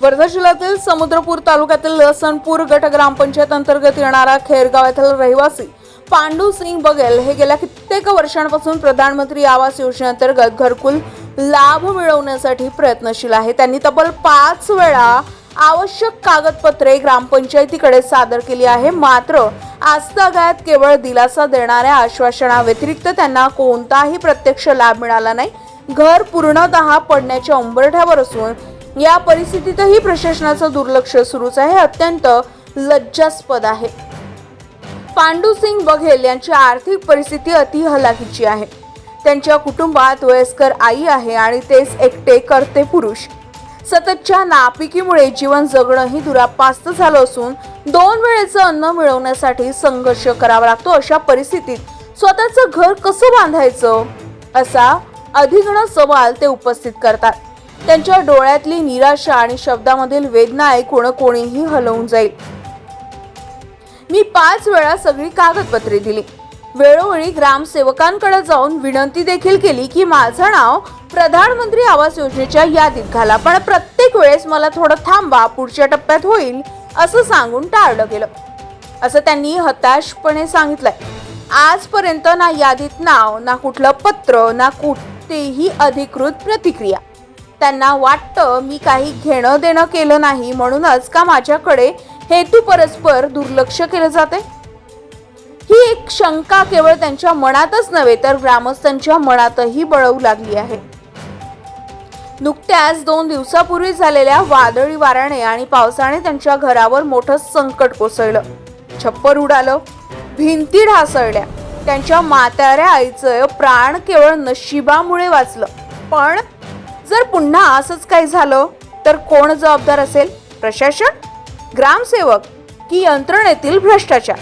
वर्धा जिल्ह्यातील समुद्रपूर तालुक्यातील लसणपूर गट ग्रामपंचायत अंतर्गत येणारा खेरगाव येथील रहिवासी पांडू सिंग बघेल हे गेल्या कित्येक वर्षांपासून प्रधानमंत्री आवास योजनेअंतर्गत घरकुल लाभ मिळवण्यासाठी प्रयत्नशील आहे. त्यांनी तब्बल पाच वेळा आवश्यक कागदपत्रे ग्रामपंचायतीकडे सादर केली आहे. मात्र आजतागायत केवळ दिलासा देणाऱ्या आश्वासनाव्यतिरिक्त त्यांना कोणताही प्रत्यक्ष लाभ मिळाला नाही. घर पूर्णतः पडण्याच्या उंबरठ्यावर असून या परिस्थितीतही प्रशासनाचं दुर्लक्ष सुरूच आहे. हे अत्यंत लज्जास्पद आहे. पांडू सिंग बघेल यांची आर्थिक परिस्थिती अति हलाखीची आहे. त्यांच्या कुटुंबात वयस्कर आई आहे आणि तेच एकटे करते पुरुष. सततच्या नापिकीमुळे जीवन जगणंही दुरापास्त झालं असून दोन वेळेचं अन्न मिळवण्यासाठी संघर्ष करावा लागतो. अशा परिस्थितीत स्वतःचं घर कसं बांधायचं असा अधिगण सवाल ते उपस्थित करतात. त्यांच्या डोळ्यातली निराशा आणि शब्दामधील वेदना ऐकून कोणीही हलवून जाईल. मी पाच वेळा सगळी कागदपत्रे दिली. वेळोवेळी ग्रामसेवकांकडे जाऊन विनंती देखील केली की माझं नाव प्रधानमंत्री आवास योजनेच्या यादीत घाला पण प्रत्येक वेळेस मला थोडं थांबा पुढच्या टप्प्यात होईल असं सांगून टाळलं गेलं. असं त्यांनी हताशपणे सांगितलंय. आजपर्यंत ना यादीत नाव ना कुठलं पत्र ना कुठेही अधिकृत प्रतिक्रिया. त्यांना वाटतं मी काही घेणं देणं केलं नाही म्हणूनच का माझ्याकडे हेतू परस्पर दुर्लक्ष केलं जाते? ही एक शंका केवळ त्यांच्या मनातच नव्हे तर ग्रामस्थांच्या मनातही बळवू लागली आहे. नुकत्याच दोन दिवसापूर्वी झालेल्या वादळी वाऱ्याने आणि पावसाने त्यांच्या घरावर मोठं संकट कोसळलं. छप्पर उडालं भिंती ढासळल्या. त्यांच्या म्हाताऱ्या आईचं प्राण केवळ नशिबामुळे वाचलं. पण जर पुन्हा असंच काही झालं तर कोण जबाबदार असेल? प्रशासन? ग्रामसेवक? की यंत्रणेतील भ्रष्टाचार?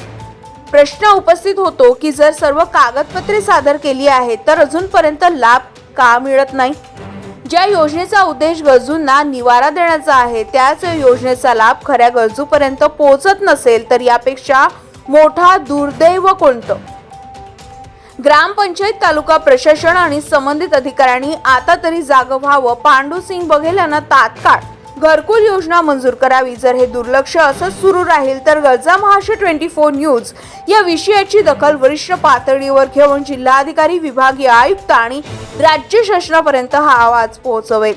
प्रश्न उपस्थित होतो की जर सर्व कागदपत्रे सादर केली आहेत तर अजूनपर्यंत लाभ का मिळत नाही? ज्या योजनेचा उद्देश गरजूंना निवारा देण्याचा आहे त्याच योजनेचा लाभ खऱ्या गरजूपर्यंत पोहोचत नसेल तर यापेक्षा मोठा दुर्दैव कोणतं? ग्रामपंचायत तालुका प्रशासन आणि संबंधित अधिकाऱ्यांनी आता तरी जागं व्हावं पांडू सिंग बघेल यांना तात्काळ घरकुल योजना मंजूर करावी. जर हे दुर्लक्ष असंच सुरू राहील तर गरजा महाराष्ट्र ट्वेंटी फोर न्यूज या विषयाची दखल वरिष्ठ पातळीवर घेऊन जिल्हाधिकारी विभागीय आयुक्त आणि राज्य शासनापर्यंत हा आवाज पोहोचवेल.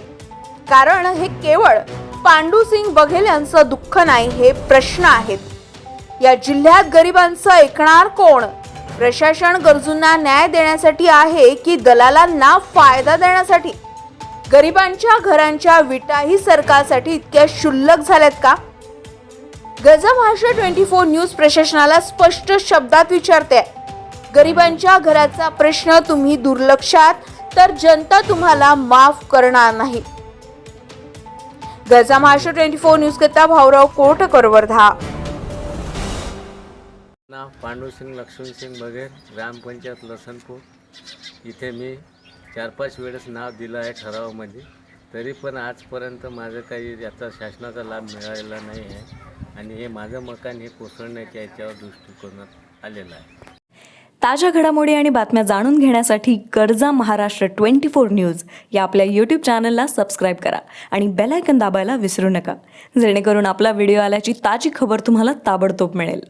कारण हे केवळ पांडू सिंग बघेल यांचं दुःख नाही हे प्रश्न आहेत. या जिल्ह्यात गरिबांचं ऐकणार कोण? प्रशासन गरजूंना न्याय देण्यासाठी आहे की दलालांना फायदा देण्यासाठी? गरिबांच्या घरांच्या विटाही सरकारसाठी इतक्या क्षुल्लक झाल्यात का? गजा ट्वेंटी फोर न्यूज प्रशासनाला स्पष्ट शब्दात विचारते गरिबांच्या घराचा प्रश्न तुम्ही दुर्लक्षात तर जनता तुम्हाला माफ करणार नाही. Gaja Maharashtra twenty four news करता भाऊराव कोटकर वर्धा नाव पांडुसिंग लक्ष्मणसिंग बघेल ग्रामपंचायत लसणपूर. इथे मी चार पाच वेळेस नाव दिलं आहे ठरावामध्ये. तरी पण आजपर्यंत माझं काही याचा शासनाचा लाभ मिळालेला नाही आहे. आणि हे माझं मकान हे कोसळण्याच्या याच्यावर दृष्टिकोनात आलेलं आहे. ताज्या घडामोडी आणि बातम्या जाणून घेण्यासाठी कर्जा महाराष्ट्र ट्वेंटी फोर न्यूज या आपल्या यूट्यूब चॅनलला सबस्क्राईब करा आणि बेल आयकन दाबायला विसरू नका. जेणेकरून आपला व्हिडिओ आल्याची ताजी खबर तुम्हाला ताबडतोब मिळेल.